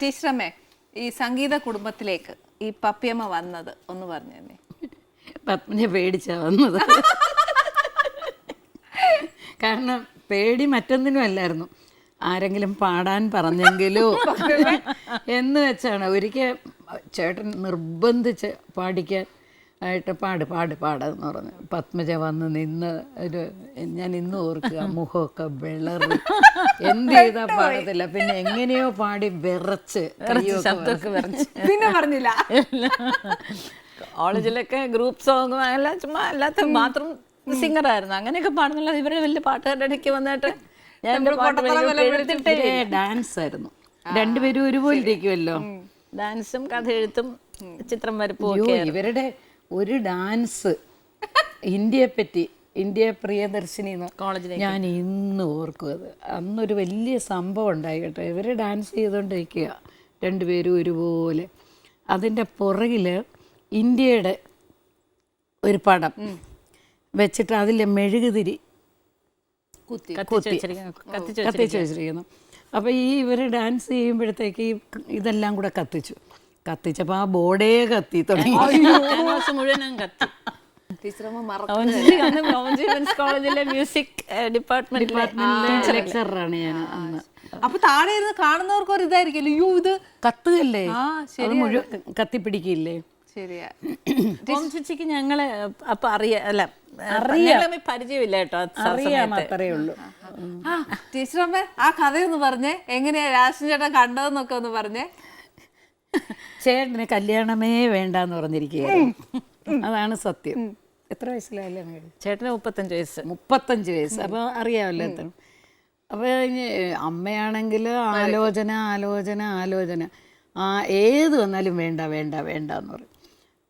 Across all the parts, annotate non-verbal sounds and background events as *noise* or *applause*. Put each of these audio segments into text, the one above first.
ടീച്ചറമ്മേ ഈ സംഗീത കുടുംബത്തിലേക്ക് ഈ പപ്പിയമ്മ വന്നത് ഒന്ന് പറഞ്ഞു തന്നെ. പത്മനെ പേടിച്ചാ വന്നത്. കാരണം പേടി മറ്റൊന്നിനും അല്ലായിരുന്നു. ആരെങ്കിലും പാടാൻ പറഞ്ഞെങ്കിലോ എന്ന് വെച്ചാണ്. ഒരിക്കൽ ചേട്ടൻ നിർബന്ധിച്ച് പാടിക്കാൻ ആയിട്ട് പാട് പാട് പാടെന്ന് പറഞ്ഞു. പത്മജ വന്ന് നിന്ന് ഒരു ഞാൻ ഇന്ന് ഓർക്കുക *laughs* മുഖമൊക്കെ വിളറി. എന്ത് ചെയ്താ പാടത്തില്ല. പിന്നെ എങ്ങനെയോ പാടി വിറച്ച് *laughs* പിന്നെ പറഞ്ഞില്ല. കോളേജിലൊക്കെ ഗ്രൂപ്പ് സോങ് അല്ല ചുമ്മാ അല്ലാത്ത മാത്രം സിംഗർ ആയിരുന്നു. അങ്ങനെയൊക്കെ പാടുന്നില്ല ഇവരുടെ വലിയ പാട്ടുകാരുടെ ഇടയ്ക്ക് വന്നിട്ട് ഞാൻ ഡാൻസ് ആയിരുന്നു രണ്ടുപേരും ഒരുപോലെ ഇരിക്കുമല്ലോ ഡാൻസും കഥ എഴുത്തും ചിത്രം വരപ്പും ഇവരുടെ ഒരു ഡാൻസ് ഇന്ത്യയെ പറ്റി ഇന്ത്യ പ്രിയദർശിനി ഞാൻ ഇന്ന് ഓർക്കും അത്. അന്നൊരു വലിയ സംഭവം ഉണ്ടായി കേട്ടോ. ഇവർ ഡാൻസ് ചെയ്തുകൊണ്ടിരിക്കുക രണ്ടുപേരും ഒരുപോലെ. അതിന്റെ പുറകിൽ ഇന്ത്യയുടെ ഒരു പടം വെച്ചിട്ട് അതിൽ മെഴുകുതിരി കുത്തി. കത്തിച്ച് വെച്ചിരിക്കുന്നു. അപ്പോൾ ഈ ഇവർ ഡാൻസ് ചെയ്യുമ്പോഴത്തേക്ക് ഈ ഇതെല്ലാം കൂടെ കത്തിച്ചു. കത്തിച്ചപ്പോൾ ആ ബോർഡേ കത്തി തുടങ്ങി. ക്യാൻവാസ് കത്തി. കോളേജിലെ മ്യൂസിക് ലെക്ചറാണ് ഞാൻ. അന്ന് അപ്പൊ താഴെ ഇരുന്ന് കാണുന്നവർക്ക് ഒരു ഇതായിരിക്കും. അയ്യോ ഇത് കത്തുകല്ലേ അത് മുഴുവൻ കത്തിപ്പിടിക്കില്ലേ ശരിയാ. ചേച്ചിക്ക് ഞങ്ങളെ അപ്പൊ അറിയാം അല്ല ഞങ്ങളെ പരിചയമില്ല കേട്ടോ അറിയാം അത്രേ ഉള്ളൂ. ടീച്ചറമ്മ ആ കഥയൊന്ന് പറഞ്ഞേ. എങ്ങനെയാ രാജൻ ചേട്ടൻ കണ്ടതെന്നൊക്കെ ഒന്ന് പറഞ്ഞേ. ചേട്ടന് കല്യാണമേ വേണ്ടെന്ന് പറഞ്ഞിരിക്കുകയാണ്. അതാണ് സത്യം. എത്ര വയസ്സിലായാലും ചേട്ടന് മുപ്പത്തഞ്ച് വയസ്സ്. മുപ്പത്തഞ്ച് വയസ്സ്. അപ്പോൾ അറിയാമല്ലോ എത്ര. അപ്പോൾ അമ്മയാണെങ്കിൽ ആലോചന. ആലോചന ആലോചന ആ ഏത് വന്നാലും വേണ്ട വേണ്ട വേണ്ട എന്ന് പറയും.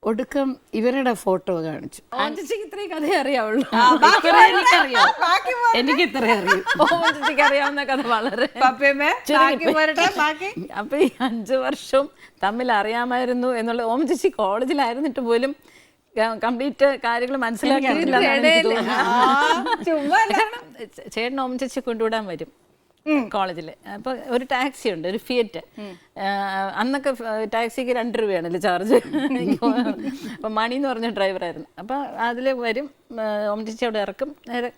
ഒടുക്കം ഇവരുടെ ഫോട്ടോ കാണിച്ചു. ഓം ചേച്ചിക്ക് ഇത്രയും കഥ അറിയാവുള്ളൂ. എനിക്കറിയാം. എനിക്ക് ഇത്ര അറിയും. അറിയാവുന്ന കഥ വളരെ. അപ്പൊ ഈ അഞ്ചു വർഷം തമ്മിൽ അറിയാമായിരുന്നു എന്നുള്ള ഓം ചേച്ചി കോളേജിലായിരുന്നിട്ട് പോലും കംപ്ലീറ്റ് കാര്യങ്ങൾ മനസ്സിലാക്കിയിട്ടില്ല ചേട്ടൻ ഓം ചേച്ചി കൊണ്ടുവിടാൻ വരും. കോളേജിൽ. അപ്പൊ ഒരു ടാക്സി ഉണ്ട് ഒരു ഫിയറ്റ്. അന്നൊക്കെ ടാക്സിക്ക് രണ്ട് രൂപയാണല്ലോ ചാർജ്. അപ്പൊ മണി എന്ന് പറഞ്ഞ ഡ്രൈവറായിരുന്നു. അപ്പൊ അതിൽ വരും ചേച്ചി അവിടെ ഇറക്കും നേരെ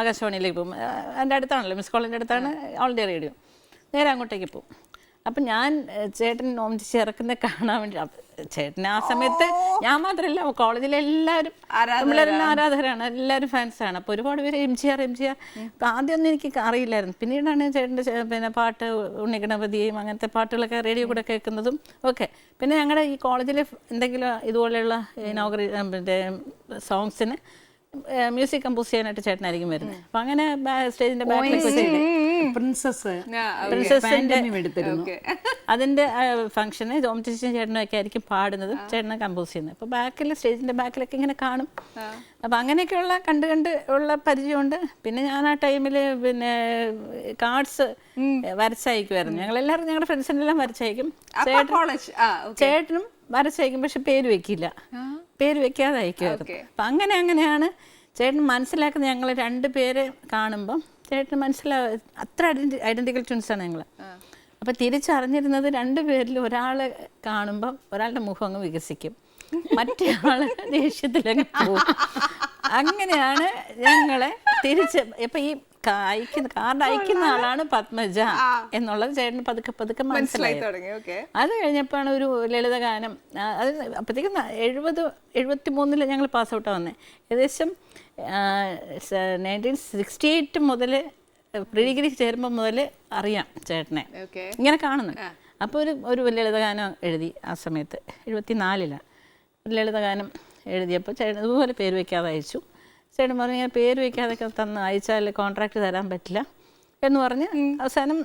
ആകാശവാണിയിലേക്ക് പോകും. എന്റെ അടുത്താണല്ലോ മിസ് കോളേജിന്റെ അടുത്താണ് ഓൾ ഇന്ത്യ റേഡിയോ. നേരെ അങ്ങോട്ടേക്ക് പോകും. അപ്പം ഞാൻ ചേട്ടൻ ഓം ചേർക്കുന്ന കാണാൻ വേണ്ടി ചേട്ടൻ ആ സമയത്ത് ഞാൻ മാത്രമല്ല കോളേജിലെ എല്ലാവരും നമ്മളെല്ലാം ആരാധകരാണ് എല്ലാവരും ഫാൻസാണ്. അപ്പോൾ ഒരുപാട് പേര് M G R M G R. ആദ്യമൊന്നും എനിക്ക് അറിയില്ലായിരുന്നു. പിന്നീടാണ് ചേട്ടന്റെ പിന്നെ പാട്ട് ഉണ്ണിഗണപതിയും അങ്ങനത്തെ പാട്ടുകളൊക്കെ റേഡിയോ കൂടെ കേൾക്കുന്നതും ഒക്കെ. പിന്നെ ഞങ്ങളുടെ ഈ കോളേജിലെ എന്തെങ്കിലും ഇതുപോലെയുള്ള ഇനോഗ്രേ പിന്നെ സോങ്സിന് മ്യൂസിക് കമ്പോസ് ചെയ്യാനായിട്ട് ചേട്ടനായിരിക്കും വരുന്നത്. അപ്പം അങ്ങനെ സ്റ്റേജിന്റെ ബാക്കിലേക്ക് വെച്ചിട്ട് പ്രിൻസസ് പ്രിൻസസിന്റെ എടുത്തിരുന്നു. *laughs* അതിന്റെ ഫംഗ്ഷന് ജോം ചേച്ചിയും ചേട്ടനും ഒക്കെ ആയിരിക്കും പാടുന്നത്. ചേട്ടനെ കമ്പോസ് ചെയ്യുന്നത്. അപ്പൊ ബാക്കിൽ സ്റ്റേജിന്റെ ബാക്കിലൊക്കെ ഇങ്ങനെ കാണും. അപ്പൊ അങ്ങനെയൊക്കെയുള്ള കണ്ട് കണ്ട് ഉള്ള പരിചയമുണ്ട്. പിന്നെ ഞാൻ ആ ടൈമിൽ പിന്നെ കാർഡ്സ് വരച്ചയക്കുമായിരുന്നു ഞങ്ങളെല്ലാവരും ഞങ്ങളുടെ ഫ്രണ്ട്സിനെല്ലാം വരച്ചയക്കും. ചേട്ടനും വരച്ചയക്കും പക്ഷെ പേര് വെക്കില്ല. പേര് വെക്കാതെ അയക്കുമായിരുന്നു അപ്പൊ അങ്ങനെ അങ്ങനെയാണ് ചേട്ടൻ മനസ്സിലാക്കുന്ന ഞങ്ങൾ രണ്ട് പേര് കാണുമ്പം ചേട്ടന് മനസ്സിലാവും അത്ര ഐഡന്റി ഐഡന്റിക്കൽ ട്വിൻസാണ് ഞങ്ങൾ അപ്പോൾ തിരിച്ചറിഞ്ഞിരുന്നത് രണ്ട് പേരിൽ ഒരാളെ കാണുമ്പോൾ ഒരാളുടെ മുഖം അങ്ങ് വികസിക്കും. മറ്റേ ആൾ ദേഷ്യത്തിലങ്ങ് പോകും അങ്ങനെയാണ് ഞങ്ങളെ തിരിച്ച് ഇപ്പം ഈ അയക്കുന്ന കാർഡ് അയക്കുന്ന ആളാണ് പത്മജ എന്നുള്ളത് ചേട്ടന് പതുക്കെ പതുക്കെ മനസ്സിലായി തുടങ്ങി. ഓക്കെ. അത് കഴിഞ്ഞപ്പോഴാണ് ഒരു ലളിതഗാനം. ഗാനം അത് അപ്പോഴത്തേക്കും എഴുപത് എഴുപത്തി മൂന്നിൽ ഞങ്ങൾ പാസ് ഔട്ടാണ് വന്നത് ഏകദേശം നയന്റീൻ സിക്സ്റ്റി എയ്റ്റ് മുതൽ പ്രീ ഡിഗ്രി ചേരുമ്പോൾ മുതൽ അറിയാം ചേട്ടനെ. ഇങ്ങനെ കാണുന്നു. അപ്പോൾ ഒരു ഒരു ലളിതഗാനം എഴുതി ആ സമയത്ത് എഴുപത്തി നാലിലാണ് ഒരു ലളിതഗാനം എഴുതിയപ്പോൾ ചേട്ടൻ ഇതുപോലെ പേര് വയ്ക്കാതെ അയച്ചു. ചേട്ടൻ പറഞ്ഞു ഞാൻ പേര് വയ്ക്കാതൊക്കെ തന്ന് അയച്ചാൽ കോൺട്രാക്ട് തരാൻ പറ്റില്ല. എന്ന് പറഞ്ഞ് അവസാനം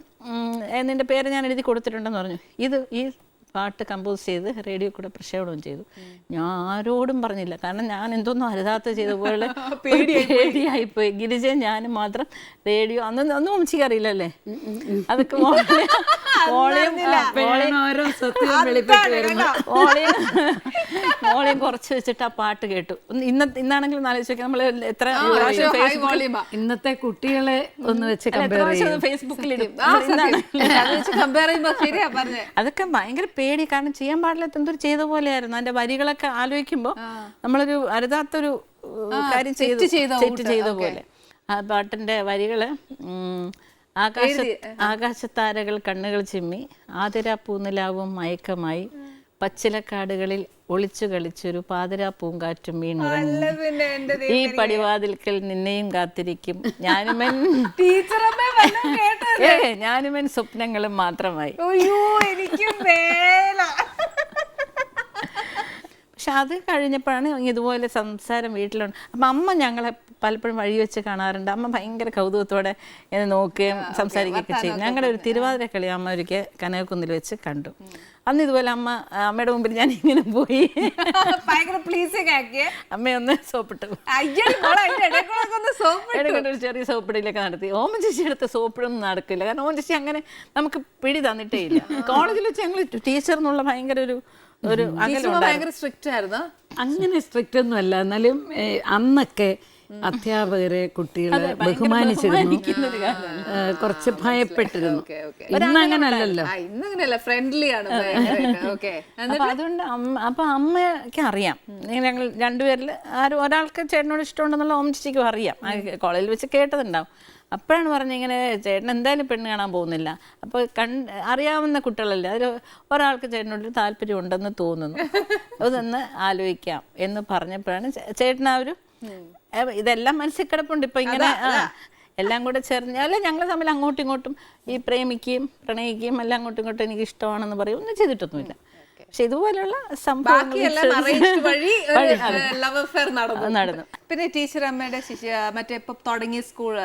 നിന്റെ പേര് ഞാൻ എഴുതി കൊടുത്തിട്ടുണ്ടെന്ന് പറഞ്ഞു. ഇത് ഈ പാട്ട് കമ്പോസ് ചെയ്ത് റേഡിയോ കൂടെ പ്രക്ഷേപണം ചെയ്തു. ഞാൻ ആരോടും പറഞ്ഞില്ല. കാരണം ഞാൻ എന്തോന്നും അരുതാത്ത ചെയ്ത പോലെ *laughs* പേടിയായിപ്പോയി. ഗിരിജ ഞാൻ മാത്രം റേഡിയോ അന്ന് ഒന്നും അമ്മച്ചിക്ക് അറിയില്ലല്ലേ? അതൊക്കെ *laughs* *laughs* മോളെയും കുറച്ച് വെച്ചിട്ട് ആ പാട്ട് കേട്ടു. ഇന്ന ഇന്നാണെങ്കിലും ഒന്ന് ആലോചിച്ച് നോക്കിയാൽ നമ്മൾ എത്ര ഇന്നത്തെ കുട്ടികളെ ഒന്ന് വെച്ച് ഫേസ്ബുക്കിൽ ഫേസ്ബുക്കിലിടും പറഞ്ഞേ. അതൊക്കെ ഭയങ്കര പേടി. കാരണം ചെയ്യാൻ പാടില്ലാത്ത എന്തൊരു ചെയ്ത പോലെയായിരുന്നു. അതിന്റെ വരികളൊക്കെ ആലോചിക്കുമ്പോൾ നമ്മളൊരു അരുതാത്തൊരു കാര്യം ചെയ്തു തെറ്റ് ചെയ്ത പോലെ. ആ പാട്ടിന്റെ വരികൾ ആകാശ ആകാശത്താരകൾ കണ്ണുകൾ ചിമ്മി ആതിര പൂനിലാവും മയക്കമായി പച്ചിലക്കാടുകളിൽ ഒളിച്ചു കളിച്ചൊരു പാതിരാ പൂങ്കാറ്റും വീണുറങ്ങി ഈ പടിവാതിൽക്കൽ നിന്നെയും കാത്തിരിക്കും. ഞാനുമൻ ഏ ഞാനുമൻ സ്വപ്നങ്ങളും മാത്രമായി. പക്ഷെ അത് കഴിഞ്ഞപ്പോഴാണ് ഇതുപോലെ സംസാരം വീട്ടിലുണ്ട്. അപ്പം അമ്മ ഞങ്ങളെ പലപ്പോഴും വഴി വെച്ച് കാണാറുണ്ട്. അമ്മ ഭയങ്കര കൗതുകത്തോടെ എന്നെ നോക്കുകയും സംസാരിക്കുകയൊക്കെ ചെയ്യും. ഞങ്ങളുടെ ഒരു തിരുവാതിര കളി അമ്മ ഒരിക്കൽ കനകക്കുന്നിൽ വെച്ച് കണ്ടു. അന്ന് ഇതുപോലെ അമ്മ അമ്മയുടെ മുമ്പിൽ ഞാൻ ഇങ്ങനെ പോയി. *laughs* ഭയങ്കര പ്ലീസിങ് ആക്കിയേ. അമ്മയൊന്ന് സോപ്പിട്ടു. ഒരു ചെറിയ സോപ്പിടയിലൊക്കെ നടത്തി. ഓമൻ ചേച്ചി എടുത്ത സോപ്പിടൊന്നും നടക്കില്ല. കാരണം ഓമൻ ചേച്ചി അങ്ങനെ നമുക്ക് പിടി തന്നിട്ടേ ഇല്ല. *laughs* കോളേജിൽ വെച്ച് ഞങ്ങൾ ടീച്ചർ എന്നുള്ള ഭയങ്കര ഒരു ഒരു ഭയങ്കര സ്ട്രിക്റ്റ് ആയിരുന്നു? അങ്ങനെ സ്ട്രിക്റ്റ് ഒന്നും അല്ല. എന്നാലും അന്നൊക്കെ അധ്യാപകരെ കുട്ടികളെ ബഹുമാനിച്ചിരുന്നു. കുറച്ച് ഭയപ്പെട്ടിരുന്നു. ഇന്ന് അങ്ങനെ അല്ലല്ലോ ആ ഇന്നങ്ങനെയല്ല ഫ്രണ്ട്ലി ആണ് അതുകൊണ്ട് അപ്പൊ അമ്മയ്ക്ക് അറിയാം. ഞങ്ങൾ രണ്ടുപേരിൽ ആരും ഒരാൾക്ക് ചേട്ടനോട് ഇഷ്ടമുണ്ടെന്നുള്ള ഓം ചേച്ചിക്കും അറിയാം. ആ കോളേജിൽ വെച്ച് കേട്ടതുണ്ടാവും. അപ്പോഴാണ് പറഞ്ഞത് ഇങ്ങനെ ചേട്ടൻ എന്തായാലും പെണ്ണ് കാണാൻ പോകുന്നില്ല. അപ്പോൾ കണ്ട് അറിയാവുന്ന കുട്ടികളല്ലേ അതിൽ ഒരാൾക്ക് ചേട്ടനോട് താല്പര്യം ഉണ്ടെന്ന് തോന്നുന്നു അതൊന്ന് ആലോചിക്കാം എന്ന് പറഞ്ഞപ്പോഴാണ് ചേട്ടൻ ആ ഒരു ഇതെല്ലാം മനസ്സിൽ കിടപ്പുണ്ട് ഇപ്പൊ ഇങ്ങനെ എല്ലാം കൂടെ ചേർന്ന് അല്ല ഞങ്ങൾ തമ്മിൽ അങ്ങോട്ടും ഇങ്ങോട്ടും ഈ പ്രേമിക്കുകയും പ്രണയിക്കുകയും എല്ലാം അങ്ങോട്ടും ഇങ്ങോട്ടും എനിക്ക് ഇഷ്ടമാണെന്ന് പറയും. ഒന്നും ചെയ്തിട്ടൊന്നുമില്ല. പക്ഷെ ഇതുപോലെയുള്ള സംഭവം നടന്നു. നടന്നു. പിന്നെ ടീച്ചർ അമ്മയുടെ മറ്റേ ഇപ്പൊ തുടങ്ങിയ സ്കൂൾ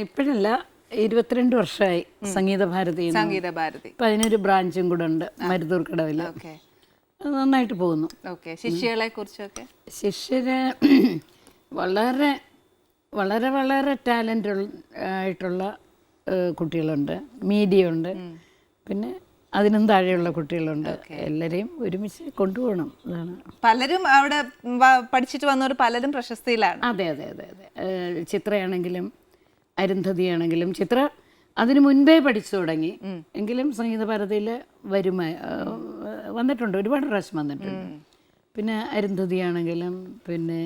ഇപ്പോഴല്ല ഇരുപത്തിരണ്ട് വർഷമായി സംഗീത ഭാരതി സംഗീത ഭാരതി. ഇപ്പം അതിനൊരു ബ്രാഞ്ചും കൂടെ ഉണ്ട് മരുതൂർ കടവിൽ നന്നായിട്ട് പോകുന്നു. ഓക്കെ. ശിഷ്യകളെ കുറിച്ചൊക്കെ? ശിഷ്യര് *clears throat* വളരെ വളരെ വളരെ ടാലന്റ് ആയിട്ടുള്ള കുട്ടികളുണ്ട് മീഡിയ ഉണ്ട് പിന്നെ അതിനും താഴെയുള്ള കുട്ടികളുണ്ട്. എല്ലാവരെയും ഒരുമിച്ച് കൊണ്ടുപോകണം. അതാണ്. പലരും അവിടെ പഠിച്ചിട്ട് വന്നവർ പലരും പ്രശസ്തിയിലാണ്. അതെ അതെ അതെ അതെ. ചിത്രയാണെങ്കിലും അരുന്ധതിയാണെങ്കിലും ചിത്ര അതിനു മുൻപേ പഠിച്ചു തുടങ്ങി. എങ്കിലും സംഗീത ഭാരതിയിൽ വരുമ വന്നിട്ടുണ്ട്. ഒരുപാട് പ്രാവശ്യം വന്നിട്ടുണ്ട്. പിന്നെ അരുന്ധതിയാണെങ്കിലും പിന്നെ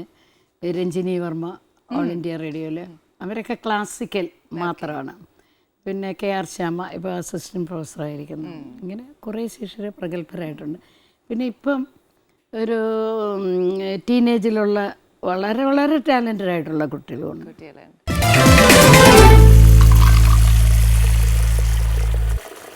രഞ്ജിനി വർമ്മ ഓൾ ഇന്ത്യ റേഡിയോയിൽ അവരൊക്കെ ക്ലാസിക്കൽ. മാത്രമാണ്. പിന്നെ കെ ആർ ശ്യാമ ഇപ്പോൾ അസിസ്റ്റന്റ് പ്രൊഫസറായിരിക്കുന്നു ഇങ്ങനെ കുറേ ശിഷ്യർ പ്രഗത്ഭരായിട്ടുണ്ട്. പിന്നെ ഇപ്പം ഒരു ടീനേജിലുള്ള വളരെ വളരെ ടാലന്റഡ് ആയിട്ടുള്ള കുട്ടികളുണ്ട്. കുട്ടികളുണ്ട്